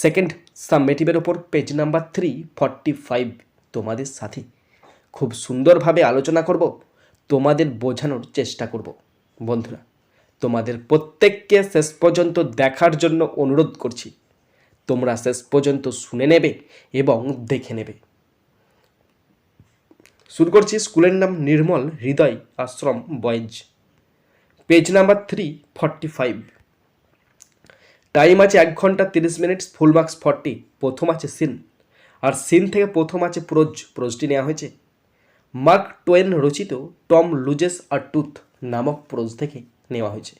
Second সাবমেটিভের ওপর page number three forty five তোমাদের সাথে। খুব সুন্দরভাবে আলোচনা করব, তোমাদের বোঝানোর চেষ্টা করব। বন্ধুরা, তোমাদের প্রত্যেককে শেষ পর্যন্ত দেখার জন্য অনুরোধ করছি। তোমরা শেষ পর্যন্ত শুনে নেবে এবং দেখে নেবে। শুরু করছি স্কুলের নাম Nirmal Hriday Ashram boys. Page number three forty five time আছে এক ঘণ্টা তিরিশ মিনিট ফুল মার্কস ফর্টি, প্রথম আছে সিন। আর সিন থেকে প্রথম আছে প্রোজ, প্রোজটি নেওয়া হয়েছে। মার্ক টোয়েন রচিত টম লুজেস আর টুথ নামক প্রোজ থেকে নেওয়া হয়েছে।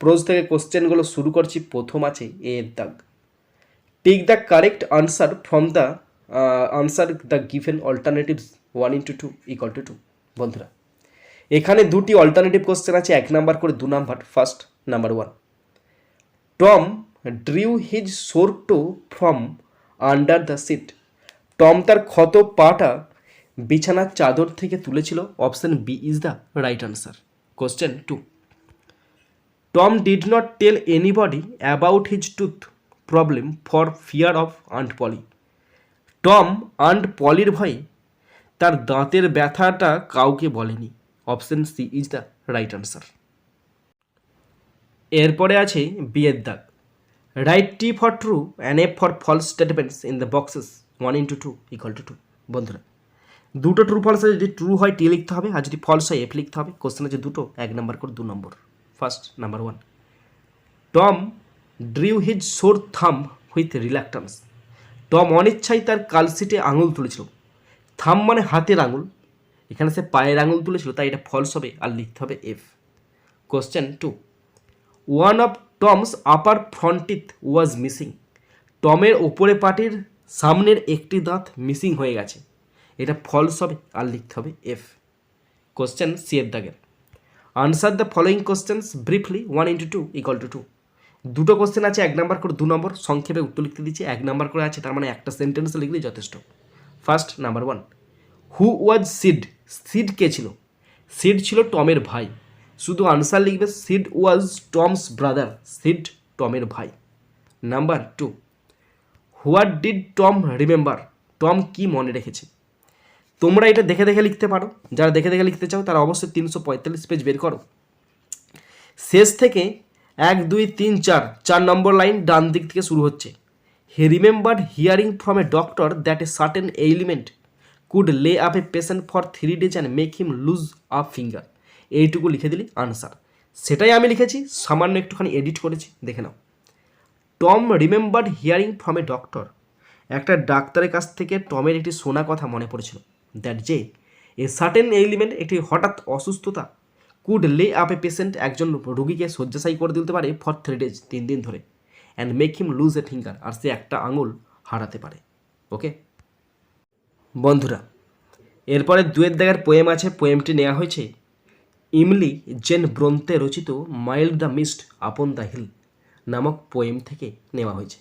প্রোজ থেকে কোশ্চেনগুলো শুরু করছি, প্রথম আছে এ এর দাগ। Take the correct answer from the answer the given alternatives one into two equal to two, বন্ধুরা। এখানে দুটি অল্টারনেটিভ কোশ্চেন আছে, এক নাম্বার করে দু number, first number one. Tom drew his sore toe from under the sheet Tom তার ক্ষত পাটা বিছানার চাদর থেকে তুলেছিল। Option B is the right answer question two Tom did not tell anybody about his tooth problem for fear of aunt Polly Tom aunt পলির ভয়ে তার দাঁতের ব্যথাটা কাউকে বলেনি। Option C is the right answer এরপরে আছে বিয়ের দাগ। Right T for true and F for false statements in the boxes one into two equal to two বন্ধুরা। দুটো ট্রু ফলস যদি ট্রু হয় টি লিখতে হবে, আর যদি ফলস হয় এফ লিখতে হবে কোশ্চেন আছে দুটো, এক নম্বর করে দু number first number one Tom drew his sore thumb with reluctance Tom অনিচ্ছায় তার কালসিটে আঙুল তুলেছিল। থাম মানে হাতের আঙুল। এখানে সে পায়ের আঙুল তুলেছিল, তাই এটা ফলস হবে, আর লিখতে হবে F question two one of Tom's upper front teeth was missing টমের ওপরে পাটির সামনের একটি দাঁত মিসিং হয়ে গেছে। এটা ফলস হবে আর লিখতে হবে এফ কোশ্চেন সি দাগের। Answer the following questions briefly one into two equal to two two question আছে, এক নাম্বার করে দু নম্বর, সংক্ষেপে উত্তর লিখতে দিচ্ছি, এক নাম্বার করে আছে, তার মানে একটা সেন্টেন্স লিখলেই যথেষ্ট। First number one who was Sid Sid কে ছিল? সিড ছিল টমের ভাই। শুধু আনসার লিখবে Sid was Tom's brother, Sid টমের ভাই। Number two, what did Tom remember? Tom কি মনে রেখেছে? তোমরা এটা দেখে দেখে লিখতে পারো। যারা দেখে দেখে লিখতে চাও, তারা অবশ্যই তিনশো পঁয়তাল্লিশ পেজ বের করো। শেষ থেকে এক, দুই, তিন, চার চার নম্বর লাইন ডান দিক থেকে শুরু হচ্ছে। He remember hearing from a doctor that a certain element could lay up a patient for three days and make him lose a finger. এইটুকু লিখে দিলি আনসার সেটাই আমি লিখেছি, সামান্য একটুখানি এডিট করেছি, দেখে নাও। Tom remembered hearing from a doctor একটা ডাক্তারের কাছ থেকে টমের একটি শোনা কথা মনে পড়েছিল। দ্যাট যে এ সার্টেন এলিমেন্ট একটি হঠাৎ অসুস্থতা could lay up a patient একজন রোগীকে শয্যাশায়ী করে দিতে পারে ফর থ্রি ডেজ তিন দিন ধরে and make him lose a finger আর সে একটা আঙুল হারাতে পারে। ওকে বন্ধুরা, এরপরে দুয়ের দাগের পোয়েম আছে পোয়েমটি নেওয়া হয়েছে ইমলি জেন ব্রন্তে রচিত mild the mist upon the hill নামক পোয়েম থেকে নেওয়া হয়েছে।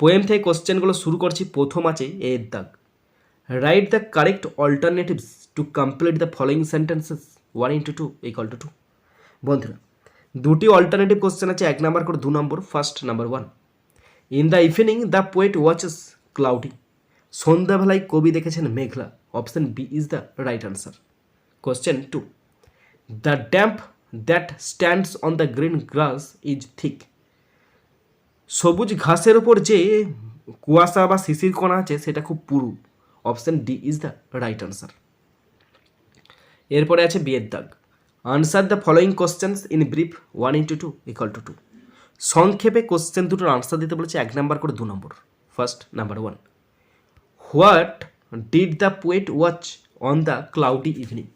পোয়েম থেকে কোশ্চেনগুলো শুরু করছি প্রথম আছে এর দাগ। Write the correct alternatives to complete the following sentences one into two equal to two. বন্ধুরা, দুটি অল্টারনেটিভ কোশ্চেন আছে, এক নাম্বার করে দু number, first number one. In the evening, the poet watches cloudy. সন্ধ্যাবেলায় কবি দেখেছেন মেঘলা। Option B is the right answer. Question two. The damp that stands on the green grass is thick সবুজ ঘাসের ওপর যে কুয়াশা বা শিশির কণা আছে, সেটা খুব পুরু। Option D is the right answer এরপরে আছে বিয়ের দাগ। Answer the following questions in brief one into two equal to two সংক্ষেপে কোশ্চেন দুটোর আনসার দিতে বলেছে, এক নাম্বার করে দু number first number one what did the poet watch on the cloudy evening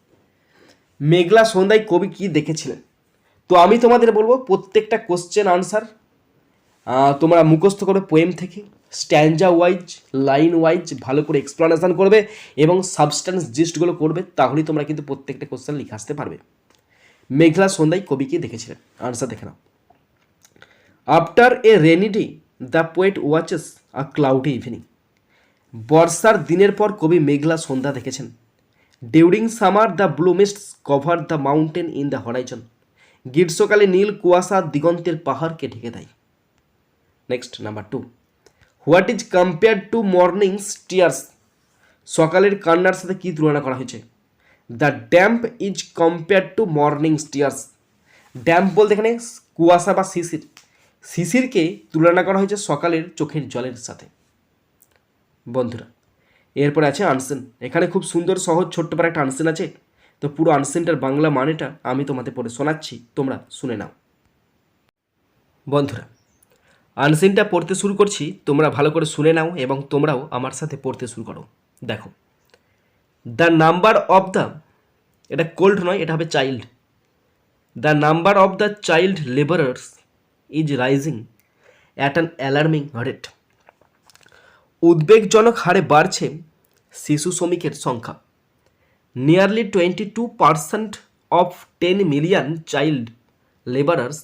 মেঘলা সন্ধ্যায় কবি কি দেখেছিলেন? তো আমি তোমাদের বলব প্রত্যেকটা কোশ্চেন আনসার তোমরা মুখস্থ করবে পোয়েম থেকে স্ট্যান্ডা ওয়াইজ লাইন ওয়াইজ ভালো করে এক্সপ্লানেশান করবে এবং সাবস্ট্যান্স জিস্টগুলো করবে, তাহলেই তোমরা কিন্তু প্রত্যেকটা কোশ্চেন লিখে আসতে পারবে। মেঘলা সন্ধ্যায় কবি কবিকে দেখেছিলেন? আনসার দেখে নাও। After a rainy day the poet watches a cloudy evening বর্ষার দিনের পর কবি মেঘলা সন্ধ্যা দেখেছেন। During summer the blue mists cover the mountain in the horizon গ্রীষ্মকালে নীল কুয়াশা দিগন্তের পাহাড়কে ঢেকে দেয়। Next number two what is compare to morning tears সকালের কান্নার সাথে কী তুলনা করা হয়েছে? The damp is compare to morning tears damp বলতে এখানে কুয়াশা বা শিশির। শিশিরকে তুলনা করা হয়েছে সকালের চোখের জলের সাথে। বন্ধুরা এরপরে আছে আনসেন। এখানে খুব সুন্দর, সহজ, ছোট্ট পারে একটা আনসেন আছে। তো পুরো আনসেনটার বাংলা মানেটা আমি তোমাদের পড়ে শোনাচ্ছি। তোমরা শুনে নাও। বন্ধুরা, আনসিনটা পড়তে শুরু করছি। তোমরা ভালো করে শুনে নাও এবং তোমরাও আমার সাথে পড়তে শুরু করো। দেখো দ্য নাম্বার অফ দ্য এটা কোল্ড নয়, এটা হবে child the number of the child labourers is rising at an alarming rate উদ্বেগজনক হারে বাড়ছে শিশু শ্রমিকের সংখ্যা। Nearly twenty two percent of ten million child labourers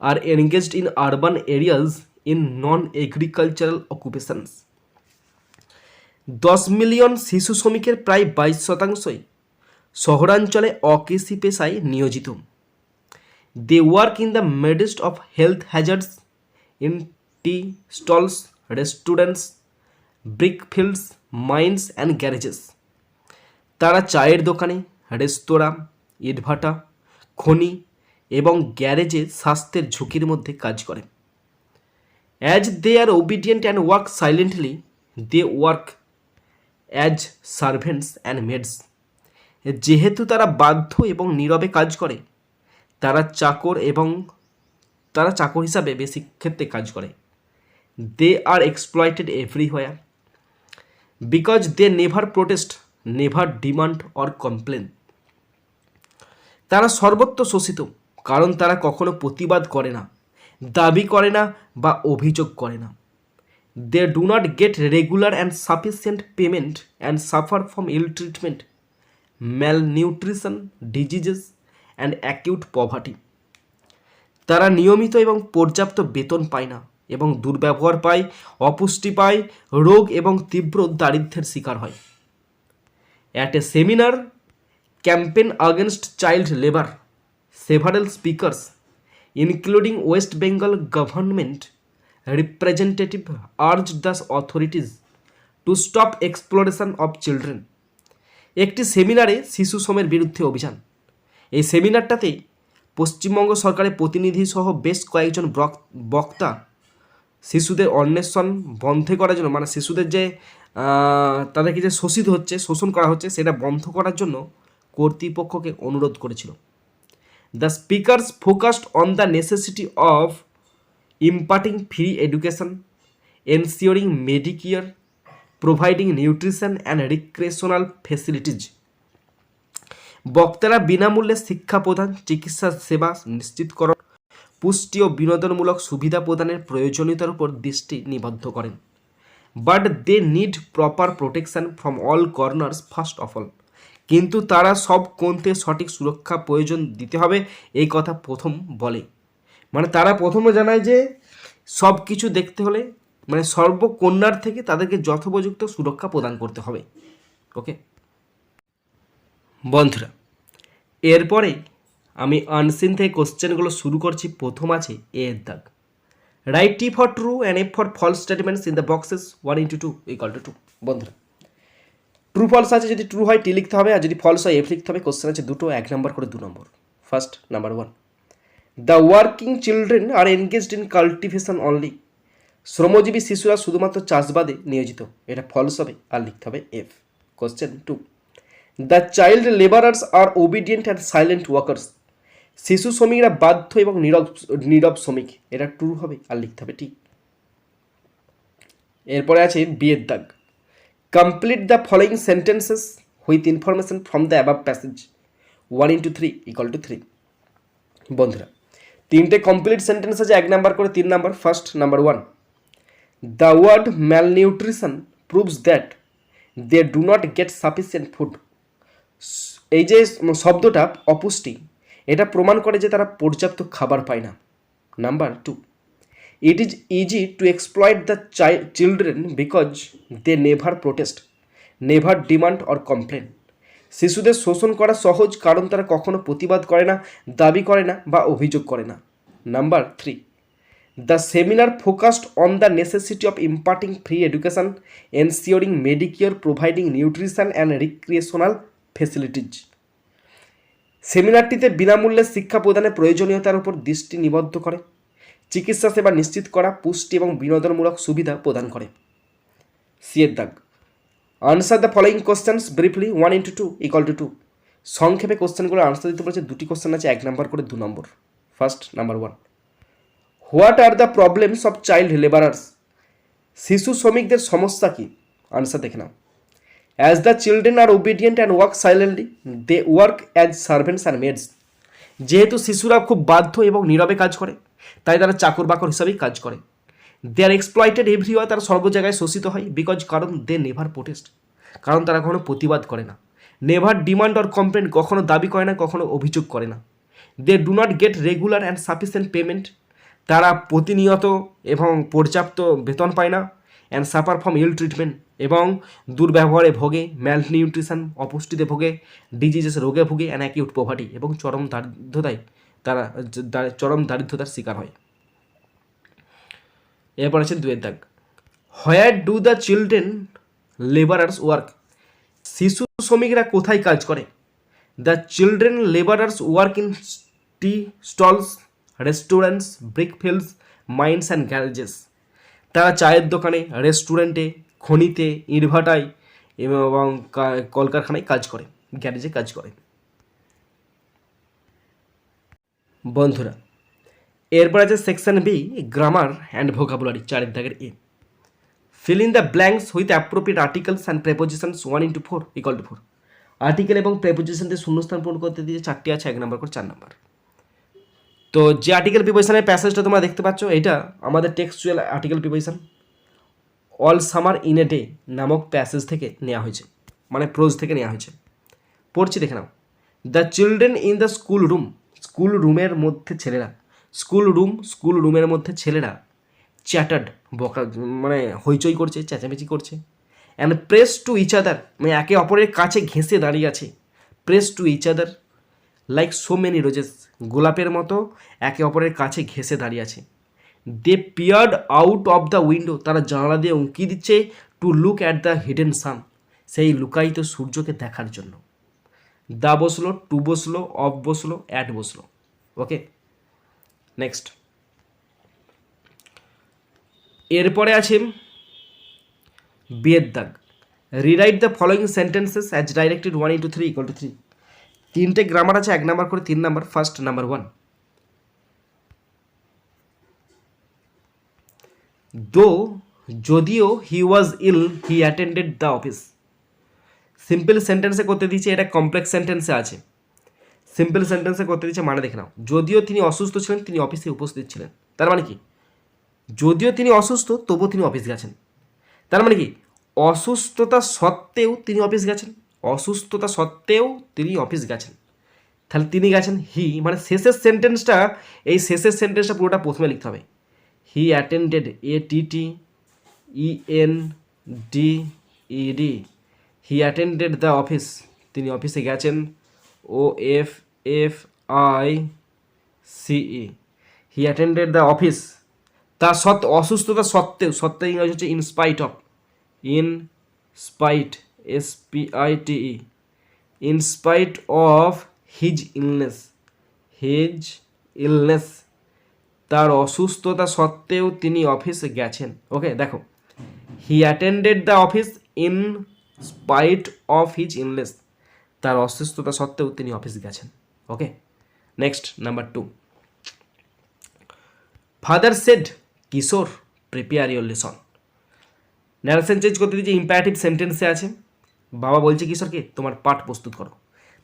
are engaged in urban areas in non agricultural occupations দশ million শিশু শ্রমিকের প্রায় বাইশ শতাংশই শহরাঞ্চলে অকৃষি পেশায় নিয়োজিত। They work in the midst of health hazards in tea stalls restaurants brick fields, mines and garages. তারা চায়ের দোকানে, রেস্তোরাঁ, ইটভাটা, খনি এবং গ্যারেজে স্বাস্থ্যের ঝুঁকির মধ্যে কাজ করে। As they are obedient and work silently they work as servants and maids যেহেতু তারা বাধ্য এবং নীরবে কাজ করে, তারা চাকর এবং তারা চাকর হিসাবে বেশি ক্ষেত্রে কাজ করে। They are exploited everywhere because they never protest never demand or complain তারা সর্বত্র শোষিত, কারণ তারা কখনো প্রতিবাদ করে না, দাবি করে না বা অভিযোগ করে না। They do not get regular and sufficient payment and suffer from ill treatment malnutrition diseases and acute poverty তারা নিয়মিত এবং পর্যাপ্ত বেতন পায় না এবং দুর্ব্যবহার পায়, অপুষ্টি পায়, রোগ এবং তীব্র দারিদ্র্যের শিকার হয়। At a seminar campaign against child labour several speakers including West Bengal government representative urge the authorities to stop exploitation of children একটি সেমিনারে শিশু শ্রমের বিরুদ্ধে অভিযান। এই সেমিনারটাতেই পশ্চিমবঙ্গ সরকারের প্রতিনিধি সহ বেশ কয়েকজন বক- বক্তা শিশুদের অন্বেষণ বন্ধে করার জন্য মানে শিশুদের যে তাদেরকে যে শোষিত হচ্ছে, শোষণ করা হচ্ছে, সেটা বন্ধ করার জন্য কর্তৃপক্ষকে অনুরোধ করেছিল। The speakers focused on the necessity of imparting free education ensuring medicare providing nutrition and recreational facilities বক্তারা বিনামূল্যে শিক্ষা প্রদান, চিকিৎসা সেবা নিশ্চিতকরণ পুষ্টি ও বিনোদনমূলক সুবিধা প্রদানের প্রয়োজনীয়তার উপর দৃষ্টি নিবদ্ধ করেন। But they need proper protection from all corners first of all কিন্তু তারা সব কোণ থেকে সঠিক সুরক্ষা প্রয়োজন দিতে হবে, এই কথা প্রথম বলে। মানে তারা প্রথমে জানায় যে, সব কিছু দেখতে হলে মানে সর্বকন্যার থেকে তাদেরকে যথোপযুক্ত সুরক্ষা প্রদান করতে হবে। ওকে বন্ধুরা, এরপরে আমি আনসিন থেকে কোশ্চেনগুলো শুরু করছি, প্রথম আছে এ এর দাগ। Right T for true and F for false statements in the boxes one into two equal to two বন্ধুরা ট্রু ফলস আছে যদি ট্রু হয় টি লিখতে হবে, আর যদি ফলস হয় এফ লিখতে হবে কোশ্চেন আছে দুটো, এক নম্বর করে দু number first number one the working children are engaged in cultivation only শ্রমজীবী শিশুরা শুধুমাত্র চাষবাদে নিয়োজিত। এটা ফলস হবে, আর লিখতে হবে F question two the child labourers are obedient and silent workers শিশু শ্রমিকরা বাধ্য এবং নীরব নীরব শ্রমিক। এটা ট্রু হবে আর লিখতে হবে, ঠিক? এরপরে আছে বিয়ের দাগ। Complete the following sentences with information from the above passage one into three equal to three বন্ধুরা, তিনটে কমপ্লিট সেন্টেন্স আছে, এক নাম্বার করে তিন number first number one the word malnutrition proves that they do not get sufficient food এই যে শব্দটা অপুষ্টি এটা প্রমাণ করে যে তারা পর্যাপ্ত খাবার পায় না। Number two it is easy to exploit the চাই children because they never protest never demand or complain শিশুদের শোষণ করা সহজ কারণ তারা কখনো প্রতিবাদ করে না, দাবি করে না বা অভিযোগ করে না। Number three the seminar focused on the necessity of imparting free education ensuring medicare providing nutrition and recreational facilities সেমিনারটিতে বিনামূল্যে শিক্ষা প্রদানের প্রয়োজনীয়তার উপর দৃষ্টি নিবদ্ধ করে, চিকিৎসা সেবা নিশ্চিত করা, পুষ্টি এবং বিনোদনমূলক সুবিধা প্রদান করে। সিয়ের দাগ। Answer the following questions briefly one into two equal to two সংক্ষেপে কোশ্চেনগুলো আনসার দিতে বলেছে, দুটি কোশ্চেন আছে, এক নাম্বার করে দু number. First number one what are the problems of child labourers শিশু শ্রমিকদের সমস্যা কি? আনসার দেখে নাও। As the children are obedient and work silently they work as servants and maids যেহেতু শিশুরা খুব বাধ্য এবং নীরবে কাজ করে, তাই তারা চাকর বাকর হিসাবেই কাজ করে। দে আর এক্সপ্লয়েটেড এভরিওয়ার তারা সর্ব জায়গায় শোষিত হয় বিকজ কারণ দে নেভার প্রোটেস্ট কারণ তারা কখনো প্রতিবাদ করে না। নেভার ডিমান্ড অর কমপ্লেন কখনো দাবি করে না, কখনো অভিযোগ করে না। They do not get regular and sufficient payment তারা প্রতিনিয়ত এবং পর্যাপ্ত বেতন পায় না। And suffer from ill treatment এবং দুর্ব্যবহারে ভোগে ম্যাল নিউট্রিশন অপুষ্টিতে ভোগে ডিজিজেস রোগে ভোগে অ্যান্ড অ্যাকিউট পোভার্টি এবং চরম দারিদ্রতায় তারা চরম দারিদ্রতার শিকার হয়। এরপর আছেন দুয়ের দাগ। Where do the children labourers work শিশু শ্রমিকরা কোথায় কাজ করে? The children labourers work in tea stalls restaurants brick fields mines and garages তারা চায়ের দোকানে রেস্টুরেন্টে খনিতে ইটভাটায় এবং কলকারখানায় কাজ করে, গ্যারেজে কাজ করে। বন্ধুরা, এরপর আছে section B, grammar and vocabulary, চারের দাগের A. Fill in the blanks with appropriate articles and prepositions one into four equal to four article এবং প্রেপোজিশন দিয়ে শূন্যস্থান পূরণ করতে দিয়ে চারটি আছে, এক নম্বর করে চার নম্বর তো যে আর্টিকেল প্রিপোজিশনের প্যাসেজটা তোমরা দেখতে পাচ্ছ, এটা আমাদের textual article preposition all summer in a day নামক প্যাসেজ থেকে নেওয়া হয়েছে মানে প্রোজ থেকে নেওয়া হয়েছে। পড়ছি, দেখে নাও। The children in the school room school রুমের মধ্যে ছেলেরা স্কুল রুম স্কুল রুমের মধ্যে ছেলেরা চ্যাটার্ড বকা মানে হইচই করছে, চেঁচামেচি করছে। And press to each other মানে একে অপরের কাছে ঘেঁষে দাঁড়িয়ে আছে। Press to each other like so many roses গোলাপের মতো একে অপরের কাছে ঘেঁষে দাঁড়িয়ে আছে। They peered out of the window তারা জানালা দিয়ে উঁকি দিচ্ছে to look at the hidden sun সেই লুকায়িত সূর্যকে দেখার জন্য। দা বসল, টু বসল, অফ বসল, অ্যাট বসল। ওকে? নেক্সট। এরপরে আছে বিয়ের দাগ। Rewrite the following sentences as directed one into three equal to three তিনটে গ্রামার আছে, এক নাম্বার করে তিন number first number one though যদিও he was ill he attended the office simple সেন্টেন্সে করতে দিচ্ছে এটা কমপ্লেক্স সেন্টেন্সে আছে। সিম্পল সেন্টেন্সে করতে দিচ্ছে মানে দেখে নাও। যদিও তিনি অসুস্থ ছিলেন, তিনি অফিসে উপস্থিত ছিলেন। তার মানে কি? যদিও তিনি অসুস্থ, তবুও তিনি অফিস গেছেন। তার মানে কি? অসুস্থতা সত্ত্বেও তিনি অফিস গেছেন। অসুস্থতা সত্ত্বেও তিনি অফিস গেছেন। তাহলে তিনি গেছেন হি মানে শেষের সেন্টেন্সটা এই শেষের সেন্টেন্সটা পুরোটা প্রথমে লিখতে হবে। He attended A T N D E D he attended the office তিনি অফিসে গেছেন। ও এফ এফ আই সিই হি অ্যাটেন্ডেড দ্য অফিস তার সত্ত্বে অসুস্থতা সত্ত্বেও সত্ত্বেও ইংরেজি হচ্ছে in spite of in spite S P I T E in spite of his illness his illness তার অসুস্থতা সত্ত্বেও তিনি অফিসে গেছেন। ওকে, দেখো। He attended the office in spite of his ইনলেস তার অসুস্থতা সত্ত্বেও তিনি অফিস গেছেন। Okay next number two father said Kishore prepare your lesson narration change করতে দিয়েছে ইম্পারেটিভ সেন্টেন্সে আছে, বাবা বলছে, কিশোরকে, তোমার পাঠ প্রস্তুত করো।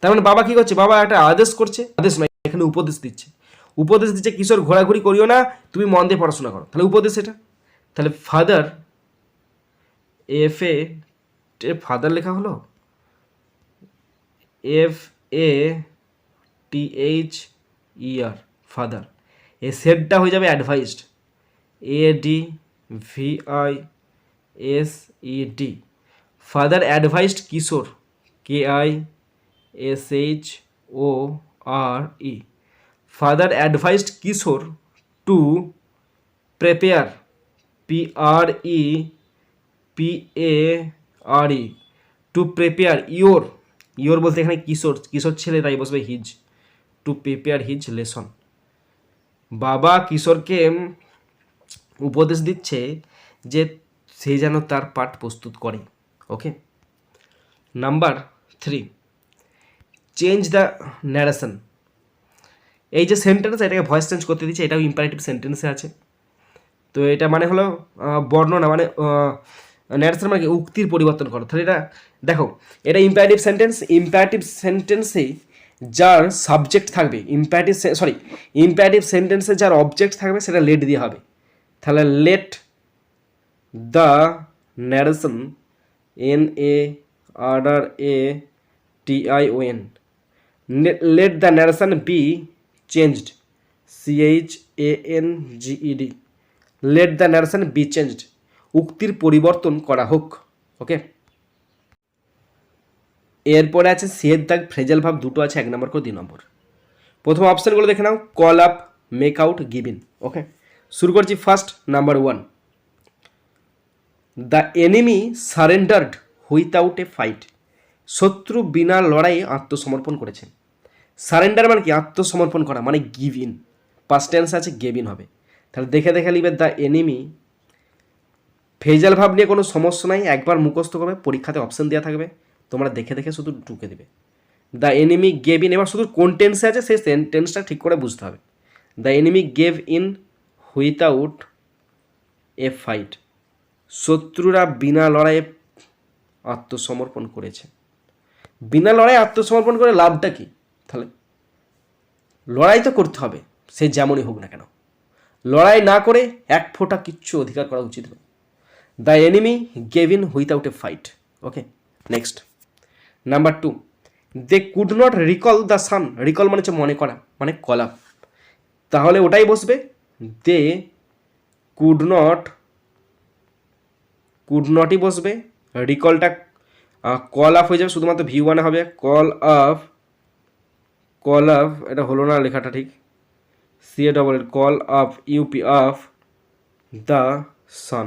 তার মানে বাবা কি করছে? বাবা একটা আদেশ করছে, আদেশ নয় এখানে উপদেশ দিচ্ছে। উপদেশ দিচ্ছে কিশোর ঘোরাঘুরি করিও না, তুমি মন দিয়ে পড়াশোনা করো। তাহলে উপদেশ এটা। তাহলে ফাদার এফ এ ফাদার লেখা হলো? F A T H E R father এ সেটটা হয়ে যাবে advised A D V I S E D father advised Kishore K I S H O R E father advised Kishore to prepare P R E P A R E to prepare your your বলতে এখানে কিশোর কিশোর ছেলে, তাই বসবে his, to prepare his lesson. বাবা কিশোরকে উপদেশ দিচ্ছে যে সে যেন তার পাঠ প্রস্তুত করে, okay? Number three, change the narration. এই যে সেন্টেন্স এটাকে ভয়েস চেঞ্জ করতে দিচ্ছে, এটাও ইম্পারেটিভ সেন্টেন্সে আছে। তো এটা মানে হলো বর্ণনা মানে ন্যারেশন মানে উক্তির পরিবর্তন করো। তাহলে এটা, দেখো, এটা ইম্পারেটিভ সেন্টেন্স ইম্পারেটিভ সেন্টেন্সে যার সাবজেক্ট থাকবে ইম্পারেটিভ সরি ইম্পারেটিভ সেন্টেন্সে যার অবজেক্ট থাকবে, সেটা লেট দিয়ে হবে। তাহলে let the narration N A R R A T I O N let the narration be changed C H A N G E D let the narration be changed উক্তির পরিবর্তন করা হোক ওকে এরপরে আছে সের দাগ, ফ্রেজাল ভাব, দুটো আছে, এক নম্বর করে দুই নম্বর। প্রথম অপশানগুলো দেখে নাও call up make out give in okay শুরু করছি first number one the enemy surrendered without a fight শত্রু বিনা লড়াইয়ে আত্মসমর্পণ করেছে। সারেন্ডার মানে কি আত্মসমর্পণ করা মানে গিভ ইন পাস্ট টেন্স আছে গেভ ইন হবে। তাহলে দেখে দেখে লিখবে দ্য এনিমি ফেজাল ভাব নিয়ে কোনো সমস্যা নাই, একবার মুখস্থ করবে, পরীক্ষাতে অপশন দেওয়া থাকবে। তোমরা দেখে দেখে শুধু ঢুকে দেবে। দ্য এনিমি গেভ ইন এবার শুধু কোন টেন্সে আছে, সেই টেন্সটা ঠিক করে বুঝতে হবে। The enemy gave in without a fight শত্রুরা বিনা লড়াইয়ে আত্মসমর্পণ করেছে। বিনা লড়াই আত্মসমর্পণ করে লাভটা কি? তাহলে লড়াই তো করতে হবে, সে যেমনই হোক না কেন। লড়াই না করে এক ফোঁটা কিচ্ছু অধিকার করা উচিত নয়। The enemy gave in without a fight okay next number two they could not recall the sun recall মানে হচ্ছে মনে করা মানে কলা। তাহলে ওটাই বসবে দে কুড নট কুড নটই বসবে। রিকলটা কল আপ হয়ে যাবে, শুধুমাত্র ভিউ ওয়ানে হবে কল আপ কল আপ এটা হলো না লেখাটা ঠিক। C A double call up U P up the sun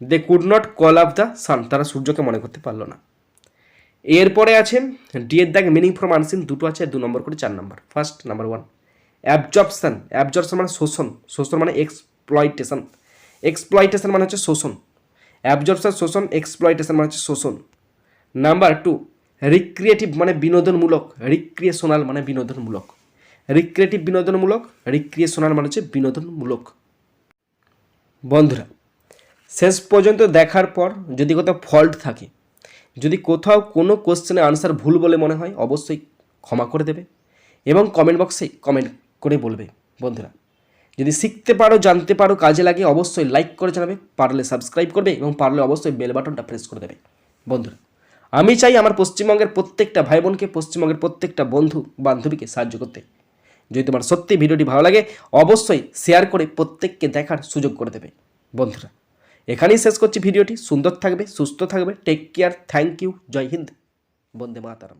they could not call up the sun তারা সূর্যকে মনে করতে পারল না। এরপরে আছে ডি এর দাগ মিনিং ফ্রম আনসিন দুটো আছে, দু নম্বর করে চার number. First number one absorption absorption মানে শোষণ। শোষণ মানে এক্সপ্লয়টেশন এক্সপ্লয়টেশন মানে হচ্ছে শোষণ। অ্যাবজর্পশন শোষণ এক্সপ্লয়টেশন মানে হচ্ছে শোষণ। নাম্বার টু রিক্রিয়েটিভ মানে বিনোদনমূলক রিক্রিয়েশনাল মানে বিনোদনমূলক। রিক্রিয়েটিভ বিনোদনমূলক রিক্রিয়েশনাল মানে হচ্ছে বিনোদনমূলক। বন্ধুরা, শেষ পর্যন্ত দেখার পর যদি কোথাও ফল্ট থাকে, যদি কোথাও কোনো কোশ্চেনের আনসার ভুল বলে মনে হয়, অবশ্যই ক্ষমা করে দেবে এবং কমেন্ট বক্সে কমেন্ট করে বলবে। বন্ধুরা, যদি শিখতে পারো, জানতে পারো, কাজে লাগে, অবশ্যই লাইক করে জানাবে, পারলে সাবস্ক্রাইব করবে এবং পারলে অবশ্যই বেল বাটনটা প্রেস করে দেবে। বন্ধুরা আমি চাই আমার পশ্চিমবঙ্গের প্রত্যেকটা ভাই বোনকে পশ্চিমবঙ্গের প্রত্যেকটা বন্ধু, বান্ধবীকে সাহায্য করতে। যদি তোমার সত্যি ভিডিওটি ভালো লাগে, অবশ্যই শেয়ার করে প্রত্যেককে দেখার সুযোগ করে দেবে। বন্ধুরা, এখানেই শেষ করছি ভিডিওটি। সুন্দর থাকবে, সুস্থ থাকবে। টেক কেয়ার থ্যাংক ইউ জয় হিন্দ, বন্দে মাতারাম।